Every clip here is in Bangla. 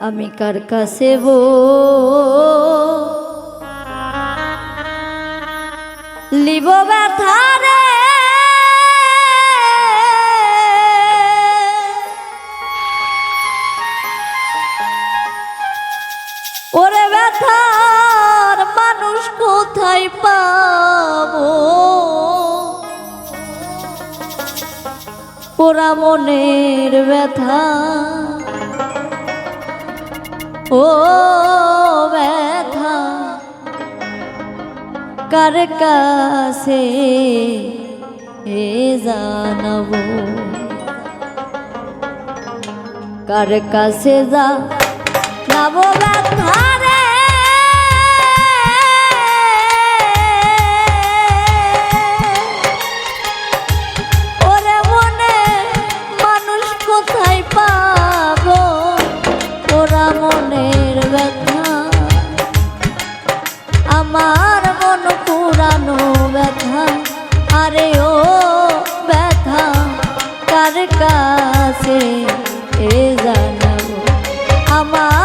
আমি কার কাছে বো? লিব ব্যথা রে। ওরে ব্যথার মানুষ কোথায় পাবো? পোড়া মনের ব্যথা। ও ব্যথা কার কাছে এ জানাব? কার কাছে যা যাব ব্যথা? কাছে এ জানাব। আমার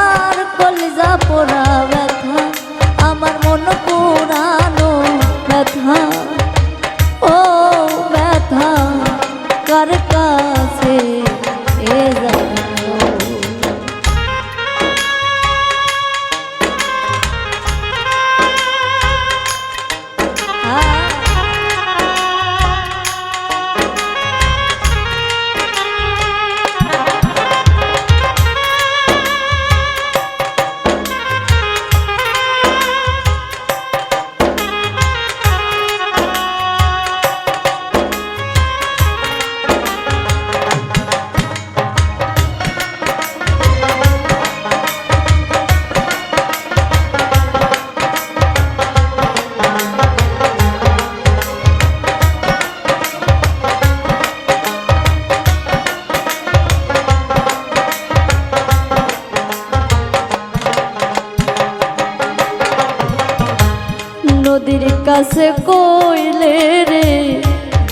কাছে কইলে রে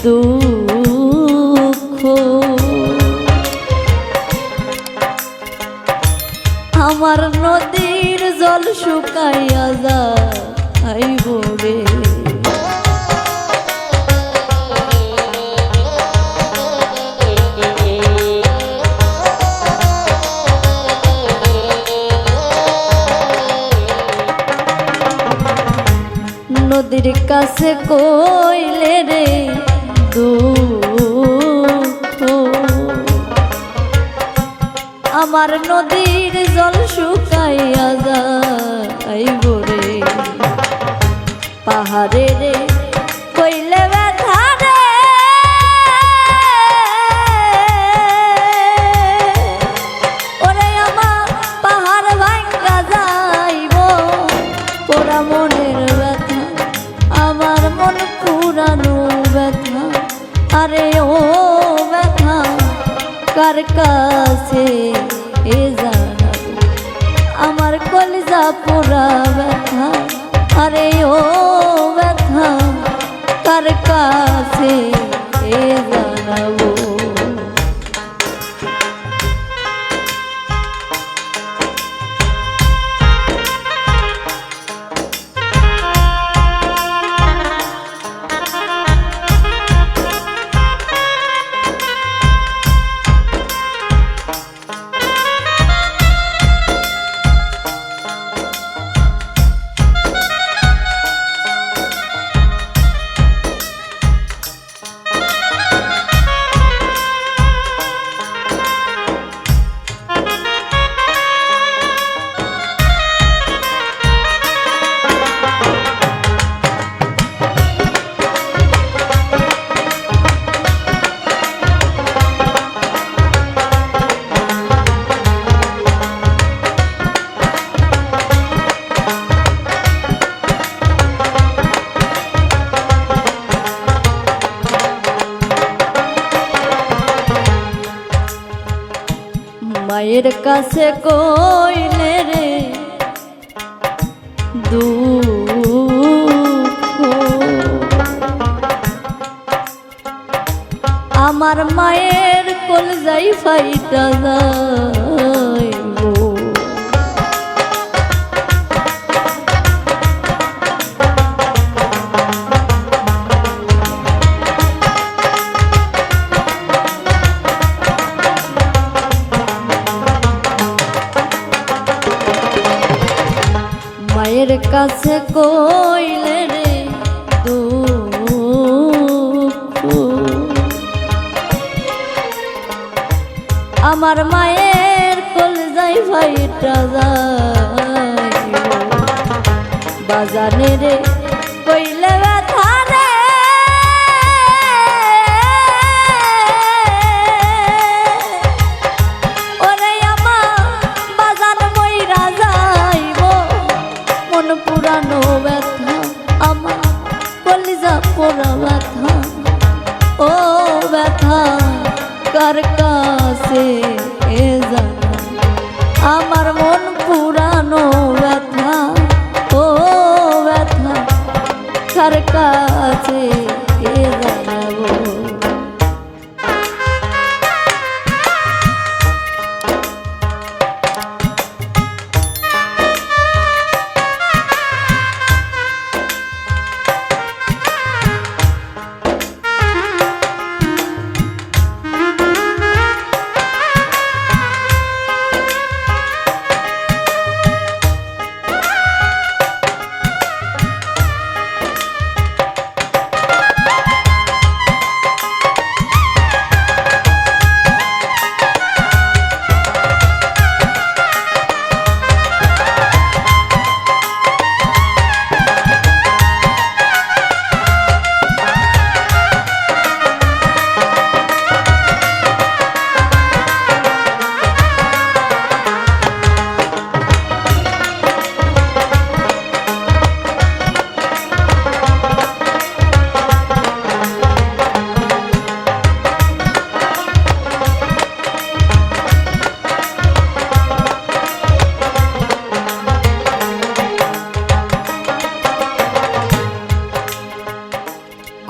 দুঃখ। আমার নদীর জল শুকাইয়া যাইব নদীর কাছে কইলে রে দুঃখ। আমার নদীর জল শুকাইয়া যাইব রে। পাহাড়ে আমার মন পুরানো ব্যথা। আরে ও ব্যথা, কার কাছে এ জানাব আমার কলিজা পোড়া ব্যথা, আরে ও ব্যথা, কার কাছে মায়ের কাছে কইলে রে দু আমার মায়ের কোল যাই ফাইটা যাইব কাছে কইলে রে আমার মায়ের কল যাই ভাইটা যাই। বাজানে রে কাছে এ জানাব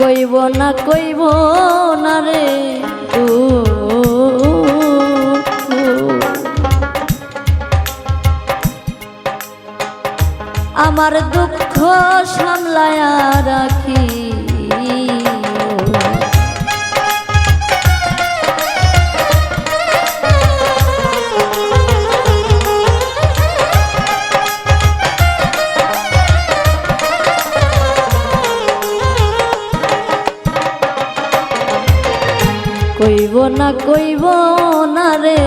কইব না কইব না রে। ও, আমার দুঃখ সামলায়া রাখি কইব না রে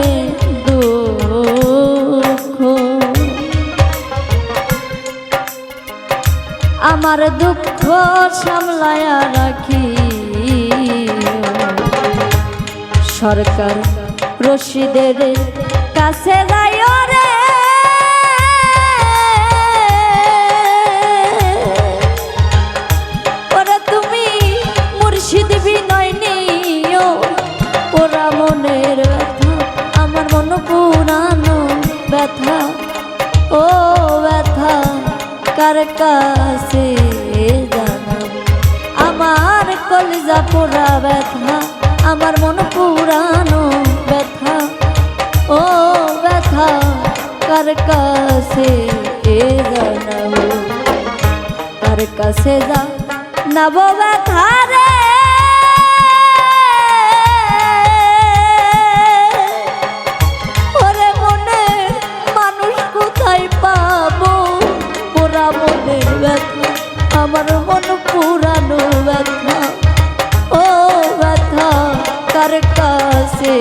দুঃখ। আমার দুঃখ সামলায়া রাখি সরকার রশিদের কাছে যাই কার কাছে জানাব আমার কলিজা পোড়া ব্যথা, আমার মন পুরানো ব্যথা। ও ব্যথা, কার কাছে জানাব তার কাছে যা নব ব্যথা রে? আমার মন পুরানো ব্যথা। ও ব্যথা কার কাছে